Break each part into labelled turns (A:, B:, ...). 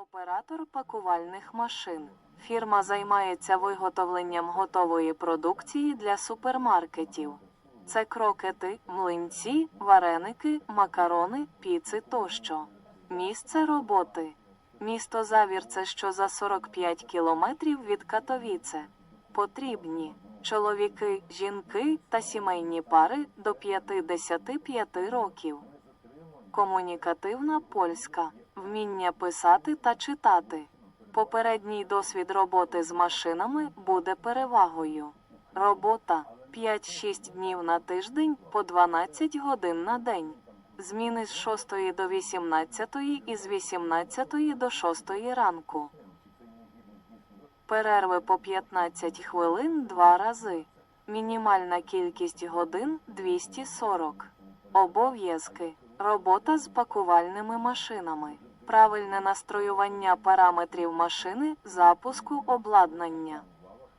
A: Оператор пакувальних машин. Фірма займається виготовленням готової продукції для супермаркетів. Це крокети, млинці, вареники, макарони, піци тощо. Місце роботи. Місто Завірце, що за 45 кілометрів від Катовіце. Потрібні чоловіки, жінки та сімейні пари до 55 років. Комунікативна польська. Вміння писати та читати. Попередній досвід роботи з машинами буде перевагою. Робота 5-6 днів на тиждень по 12 годин на день. Зміни з 6 до 18 і з 18 до 6 ранку. Перерви по 15 хвилин два рази. Мінімальна кількість годин 240. Обов'язки. Робота з пакувальними машинами. Правильне настроювання параметрів машини, запуску обладнання.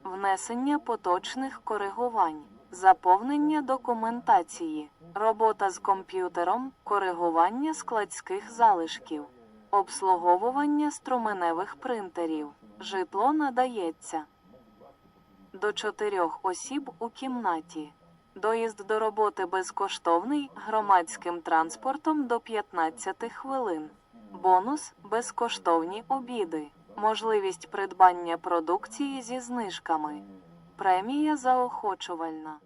A: Внесення поточних коригувань. Заповнення документації. Робота з комп'ютером, коригування складських залишків. Обслуговування струменевих принтерів. Житло надається до чотирьох осіб у кімнаті. Доїзд до роботи безкоштовний громадським транспортом до 15 хвилин. Бонус безкоштовні обіди. Можливість придбання продукції зі знижками. Премія заохочувальна.